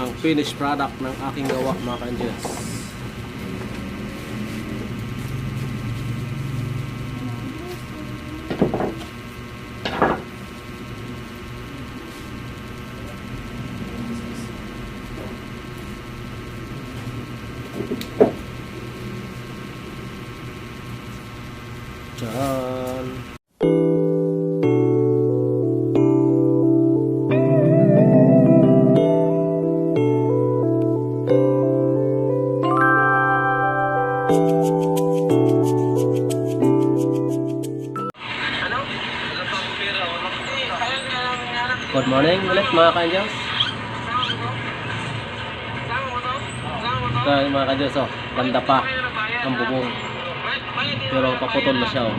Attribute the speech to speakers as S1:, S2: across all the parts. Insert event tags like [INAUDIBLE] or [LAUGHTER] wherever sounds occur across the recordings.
S1: ang finished product ng aking gawa mga ka-angels. Diyan. Ka-angels. Ito yung mga ka-angels oh. Ganda pa ang bubong. Pero paputol na siya oh.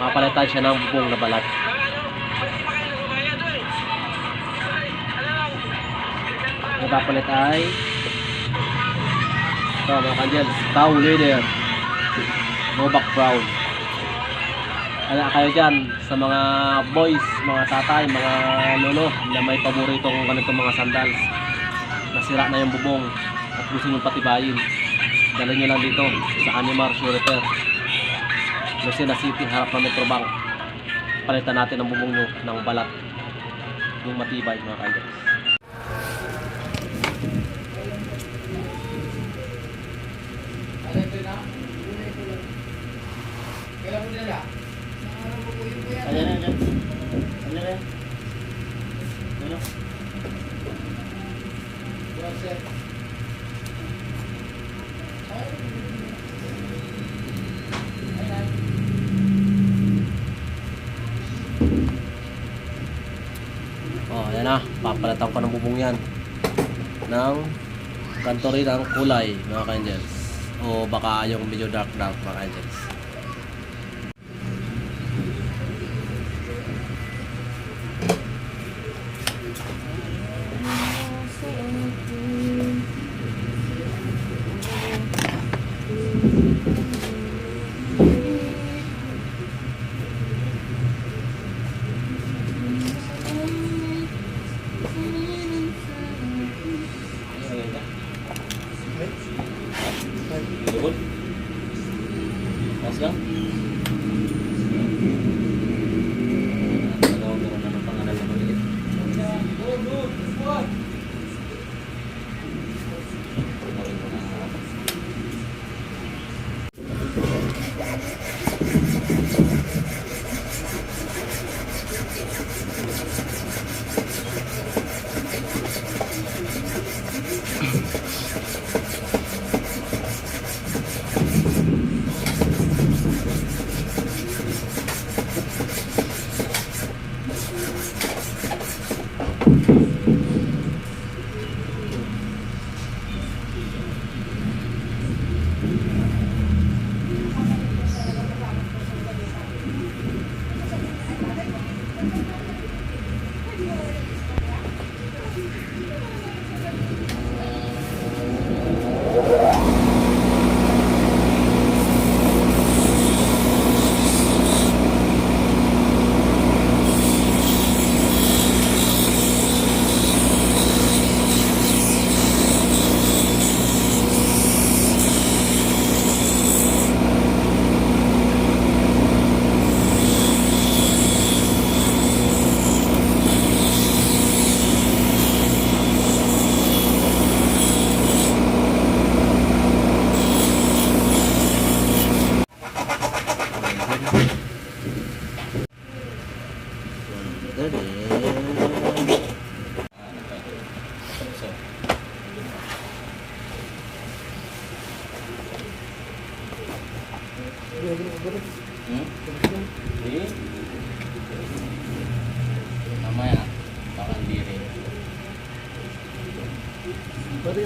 S1: Papalitan siya ng bubong na balat. Ang papalit ay ito mga ka-angels. Cow leader. Novak Brown. Ano kayo dyan sa mga boys, mga tatay, mga lolo na may paboritong ganitong mga sandals. Nasira na yung bubong at gusto nyo patibayin. Dala nyo lang dito sa Animar Shoe Repair. Lucena City, harap ng Metro Bank. Palitan natin ang bubong nyo ng balat. Yung matibay mga kayo. Ayan na, ayan. Ayan na. Ano? Oh, ayan na. Papalatan ko ng bubong yan. Ng kanto rin ang kulay, mga ka-angels. O baka yung medyo dark dark, mga ka-angels.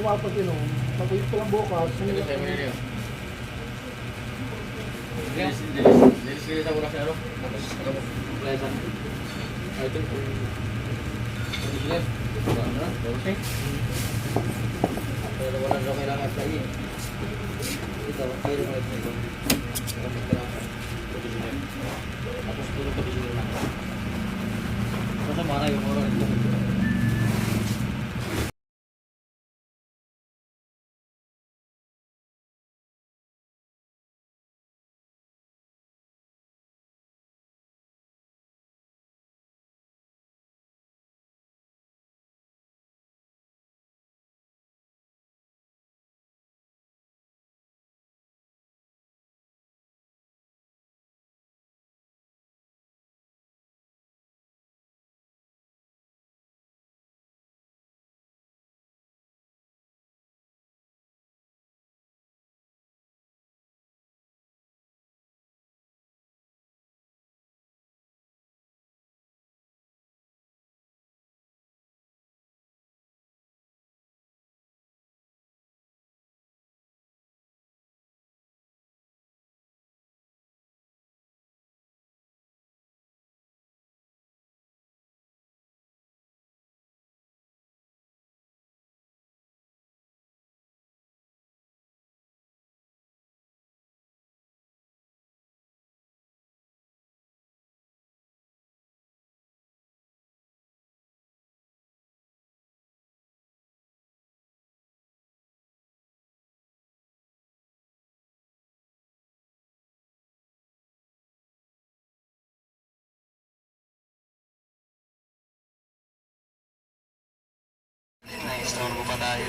S2: Pwede yung mapag-inom. Pag-uwi ko lang bukas.
S3: Ito sa'yo mo nila yun. Dilis, dilis. Dilis, dilis ako na siya, ano? Tapos, ano mo? Plaza. Ah, ito. Dilis. Ano? Dose. Pero wala na kailangan sa iyo. Ito, pwede mo ito. Tapos, kailangan. Tapos, tulog ka din lang. Kasi mara yung oras.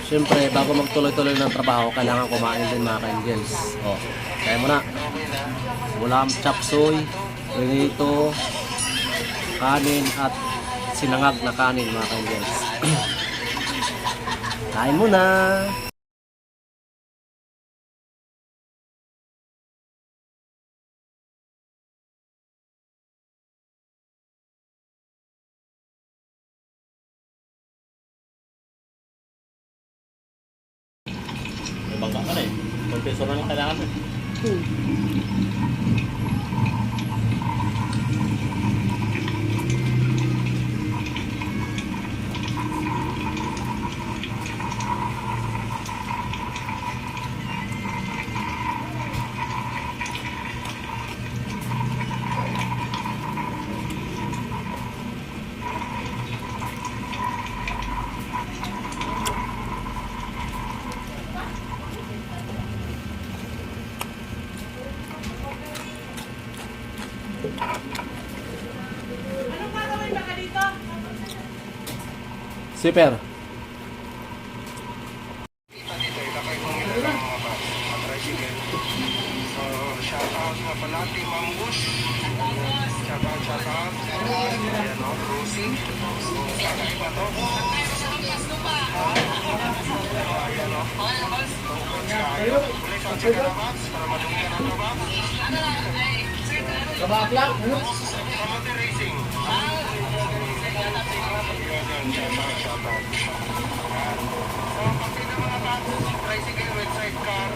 S1: Siyempre, bago magtuloy-tuloy ng trabaho, kailangan kumain din mga ka-angels. O, kaya mo na. Ulam, chop suey, prinito, kanin, at sinangag na kanin mga ka-angels. [CLEARS THROAT] Kain mo na! Na lang kailangan mo.
S4: Siper.
S2: Kabakla, ano?
S4: Racing. Ayan, shoutout, shoutout. So, pag may mga bago, tricycle with sidecar,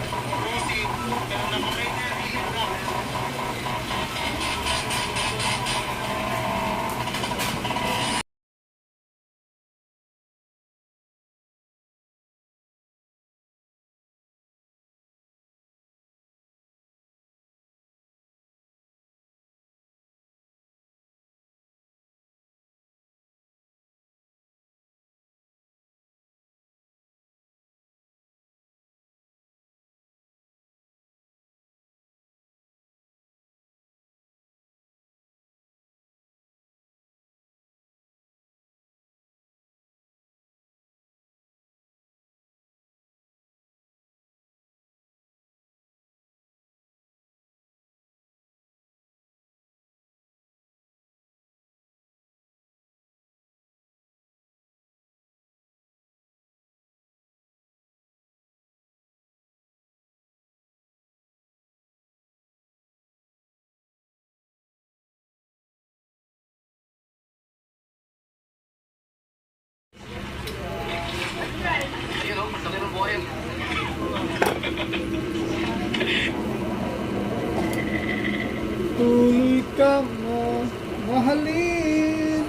S2: Tuloy kang ah, mahalin.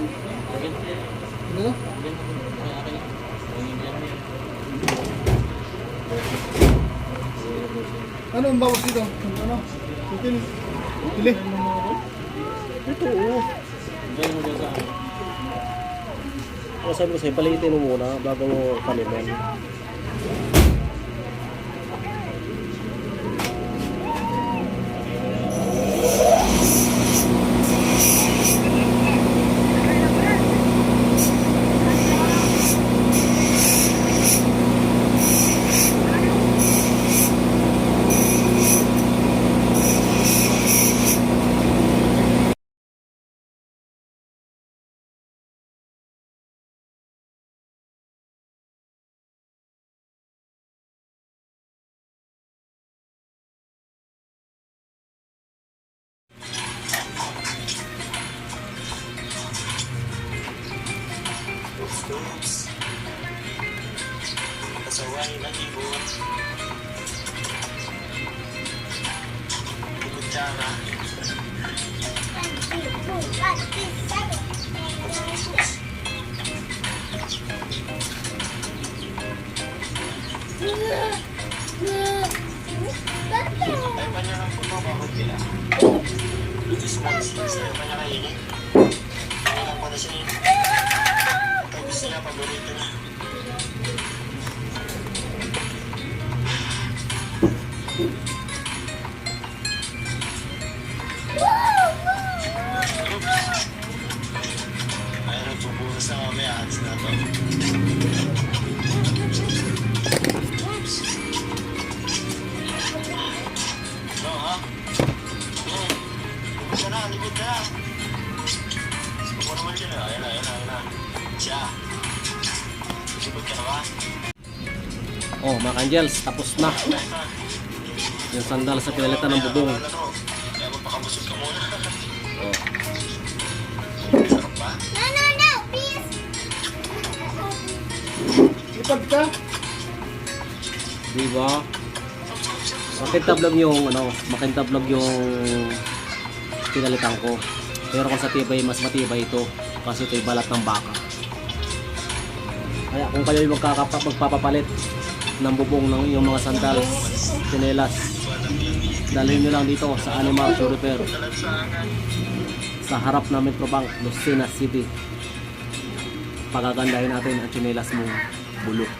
S2: Ano? Ano ang bawas dito? Ano? Pili. Pili. Ito, oo.
S1: Kaya sabi ko sa'yo, palitin mo muna bago mo paliman.
S4: Pasaway Ay, panya ng puno, bakit sila? Sipag ka na ba?
S1: Oh, mga kanjels, tapos na. Yung sandal sa pinalitan ng bubong.
S4: Kaya magpakabusog ka muna.
S1: Oh.
S4: Sarap ba?
S2: Lipad ka.
S1: Di ba? Makintablog yung ano, makintablog yung pinalitan ko. Pero kung sa tibay, mas matibay ito. Kasi ito'y balat ng baka. Kaya kung kayo'y magkakapa, magpapapalit ng bubong ng iyong mga sandals, sinelas, dalhin nyo lang dito sa Animal Show Repair. Sa harap ng Metrobank, Lucena City. Pagagandahin natin ang sinelas mong bulok.